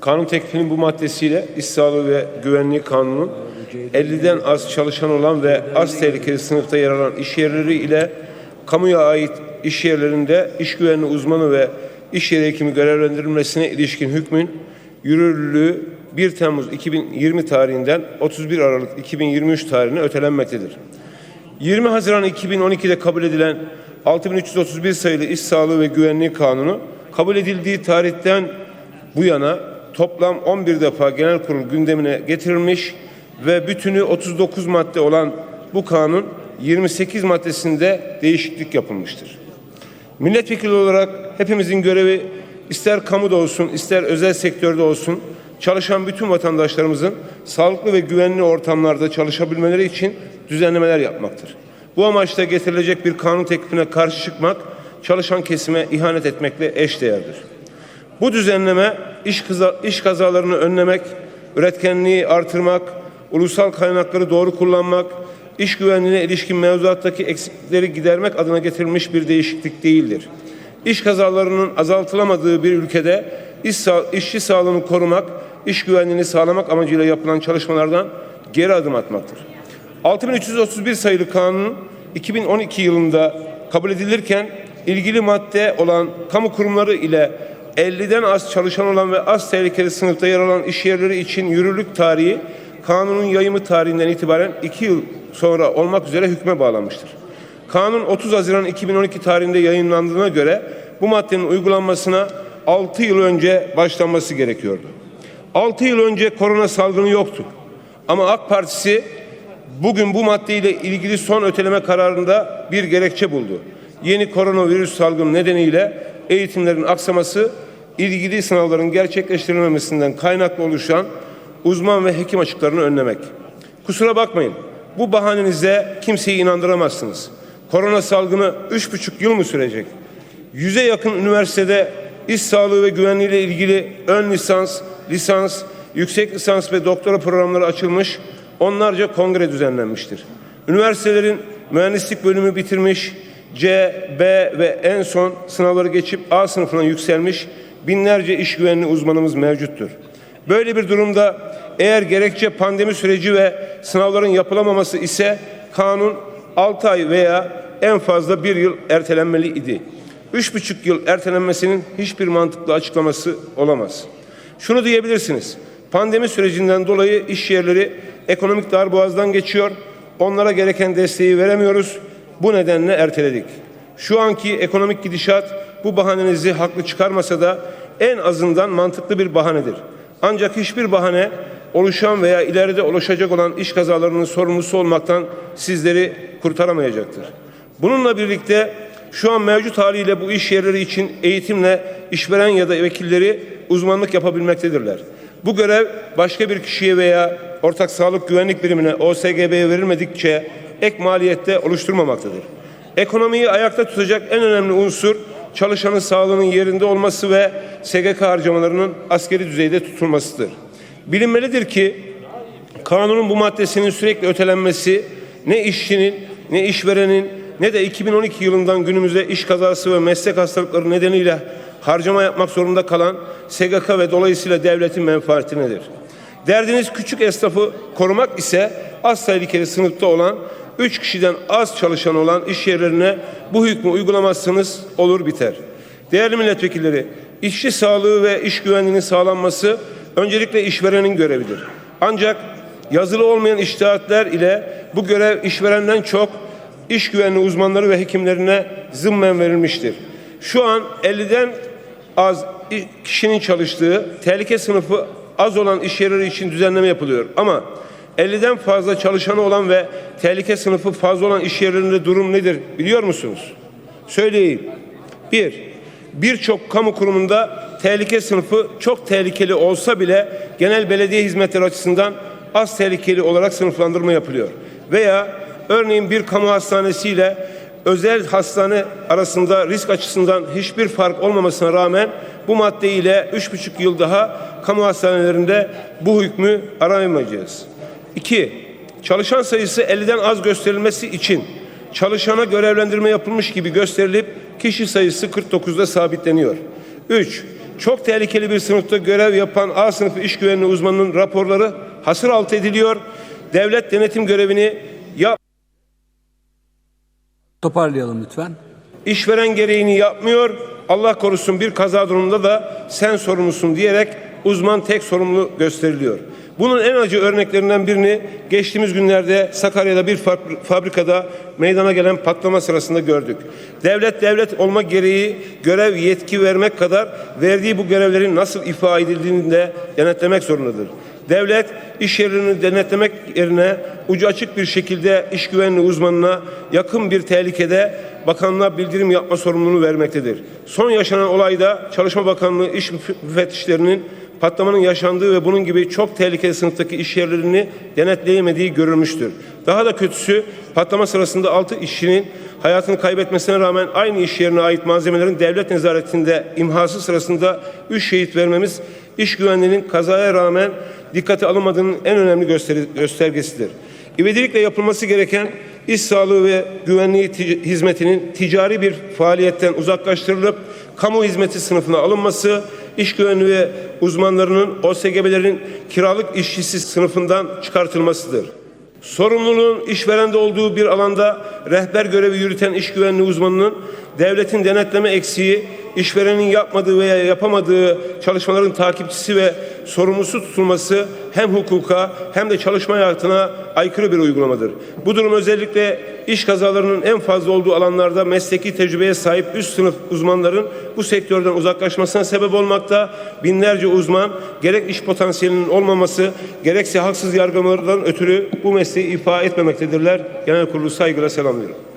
Kanun teklifinin bu maddesiyle İş Sağlığı ve Güvenliği Kanunu'nun 50'den az çalışan olan ve az tehlikeli sınıfta yer alan iş yerleri ile kamuya ait iş yerlerinde iş güvenliği uzmanı ve iş yeri hekimi görevlendirilmesine ilişkin hükmün yürürlüğü 1 Temmuz 2020 tarihinden 31 Aralık 2023 tarihine ötelenmektedir. 20 Haziran 2012'de kabul edilen 6331 sayılı İş Sağlığı ve Güvenliği Kanunu kabul edildiği tarihten bu yana toplam 11 defa genel kurul gündemine getirilmiş ve bütünü 39 madde olan bu kanun 28 maddesinde değişiklik yapılmıştır. Milletvekili olarak hepimizin görevi ister kamuda olsun ister özel sektörde olsun çalışan bütün vatandaşlarımızın sağlıklı ve güvenli ortamlarda çalışabilmeleri için düzenlemeler yapmaktır. Bu amaçla getirilecek bir kanun teklifine karşı çıkmak çalışan kesime ihanet etmekle eşdeğerdir. Bu düzenleme iş, kıza, iş kazalarını önlemek, üretkenliği artırmak, ulusal kaynakları doğru kullanmak, iş güvenliğine ilişkin mevzuattaki eksiklikleri gidermek adına getirilmiş bir değişiklik değildir. İş kazalarının azaltılamadığı bir ülkede iş işçi sağlığını korumak, iş güvenliğini sağlamak amacıyla yapılan çalışmalardan geri adım atmaktır. 6331 sayılı kanun 2012 yılında kabul edilirken ilgili madde olan kamu kurumları ile 50'den az çalışan olan ve az tehlikeli sınıfta yer alan iş yerleri için yürürlük tarihi kanunun yayımı tarihinden itibaren 2 yıl sonra olmak üzere hükme bağlanmıştır. Kanun 30 Haziran 2012 tarihinde yayınlandığına göre bu maddenin uygulanmasına 6 yıl önce başlanması gerekiyordu. 6 yıl önce korona salgını yoktu. Ama AK Partisi bugün bu maddeyle ilgili son öteleme kararında bir gerekçe buldu. Yeni koronavirüs salgını nedeniyle eğitimlerin aksaması ilgili sınavların gerçekleştirilmemesinden kaynaklı oluşan uzman ve hekim açıklarını önlemek. Kusura bakmayın. Bu bahanenize kimseyi inandıramazsınız. Korona salgını üç buçuk yıl mı sürecek? Yüze yakın üniversitede iş sağlığı ve güvenliği ile ilgili ön lisans, lisans, yüksek lisans ve doktora programları açılmış, onlarca kongre düzenlenmiştir. Üniversitelerin mühendislik bölümü bitirmiş, C, B ve en son sınavları geçip A sınıfına yükselmiş binlerce iş güvenliği uzmanımız mevcuttur. Böyle bir durumda eğer gerekçe pandemi süreci ve sınavların yapılamaması ise kanun 6 ay veya en fazla bir yıl ertelenmeli idi. Üç buçuk yıl ertelenmesinin hiçbir mantıklı açıklaması olamaz. Şunu diyebilirsiniz. Pandemi sürecinden dolayı iş yerleri ekonomik darboğazdan geçiyor. Onlara gereken desteği veremiyoruz. Bu nedenle erteledik. Şu anki ekonomik gidişat bu bahanenizi haklı çıkarmasa da en azından mantıklı bir bahanedir. Ancak hiçbir bahane oluşan veya ileride oluşacak olan iş kazalarının sorumlusu olmaktan sizleri kurtaramayacaktır. Bununla birlikte şu an mevcut haliyle bu iş yerleri için eğitimle işveren ya da vekilleri uzmanlık yapabilmektedirler. Bu görev başka bir kişiye veya ortak sağlık güvenlik birimine OSGB'ye verilmedikçe ek maliyette oluşturmamaktadır. Ekonomiyi ayakta tutacak en önemli unsur çalışanın sağlığının yerinde olması ve SGK harcamalarının askeri düzeyde tutulmasıdır. Bilinmelidir ki kanunun bu maddesinin sürekli ötelenmesi ne işçinin ne işverenin ne de 2012 yılından günümüze iş kazası ve meslek hastalıkları nedeniyle harcama yapmak zorunda kalan SGK ve dolayısıyla devletin menfaatinedir. Derdiniz küçük esnafı korumak ise az tehlikeli sınıfta olan 3 kişiden az çalışan olan iş yerlerine bu hükmü uygulamazsanız olur biter. Değerli milletvekilleri, işçi sağlığı ve iş güvenliğinin sağlanması öncelikle işverenin görevidir. Ancak yazılı olmayan iştihatler ile bu görev işverenden çok iş güvenliği uzmanları ve hekimlerine zımmen verilmiştir. Şu an 50'den az kişinin çalıştığı tehlike sınıfı az olan iş yerleri için düzenleme yapılıyor. Ama 50'den fazla çalışanı olan ve tehlike sınıfı fazla olan iş yerlerinde durum nedir biliyor musunuz? Söyleyeyim. Bir, birçok kamu kurumunda tehlike sınıfı çok tehlikeli olsa bile genel belediye hizmetleri açısından az tehlikeli olarak sınıflandırma yapılıyor. Veya örneğin bir kamu hastanesiyle özel hastane arasında risk açısından hiçbir fark olmamasına rağmen bu madde ile üç buçuk yıl daha kamu hastanelerinde bu hükmü aramayacağız. 2. Çalışan sayısı 50'den az gösterilmesi için çalışana görevlendirme yapılmış gibi gösterilip kişi sayısı 49'da sabitleniyor. 3. Çok tehlikeli bir sınıfta görev yapan A sınıfı iş güvenliği uzmanının raporları hasır altı ediliyor. Devlet denetim görevini yap Toparlayalım lütfen. işveren gereğini yapmıyor. Allah korusun bir kaza durumunda da sen sorumlusun diyerek uzman tek sorumlu gösteriliyor. Bunun en acı örneklerinden birini geçtiğimiz günlerde Sakarya'da bir fabri- fabrikada meydana gelen patlama sırasında gördük. Devlet devlet olma gereği görev yetki vermek kadar verdiği bu görevlerin nasıl ifa edildiğini de denetlemek zorundadır. Devlet iş yerini denetlemek yerine ucu açık bir şekilde iş güvenliği uzmanına yakın bir tehlikede bakanlığa bildirim yapma sorumluluğunu vermektedir. Son yaşanan olayda Çalışma Bakanlığı iş müfettişlerinin patlamanın yaşandığı ve bunun gibi çok tehlikeli sınıftaki iş yerlerini denetleyemediği görülmüştür. Daha da kötüsü patlama sırasında 6 işçinin hayatını kaybetmesine rağmen aynı iş yerine ait malzemelerin devlet nezaretinde imhası sırasında 3 şehit vermemiz iş güvenliğinin kazaya rağmen dikkate alınmadığının en önemli göstergesidir. İvedilikle yapılması gereken iş sağlığı ve güvenliği hizmetinin ticari bir faaliyetten uzaklaştırılıp kamu hizmeti sınıfına alınması, iş güvenliği ve uzmanlarının OSGB'lerin kiralık işçisi sınıfından çıkartılmasıdır. Sorumluluğun işverende olduğu bir alanda rehber görevi yürüten iş güvenliği uzmanının devletin denetleme eksiği, işverenin yapmadığı veya yapamadığı çalışmaların takipçisi ve sorumlusu tutulması hem hukuka hem de çalışma hayatına aykırı bir uygulamadır. Bu durum özellikle iş kazalarının en fazla olduğu alanlarda mesleki tecrübeye sahip üst sınıf uzmanların bu sektörden uzaklaşmasına sebep olmakta. Binlerce uzman gerek iş potansiyelinin olmaması gerekse haksız yargılamalardan ötürü bu mesleği ifa etmemektedirler. Genel kurulu saygıyla selamlıyorum.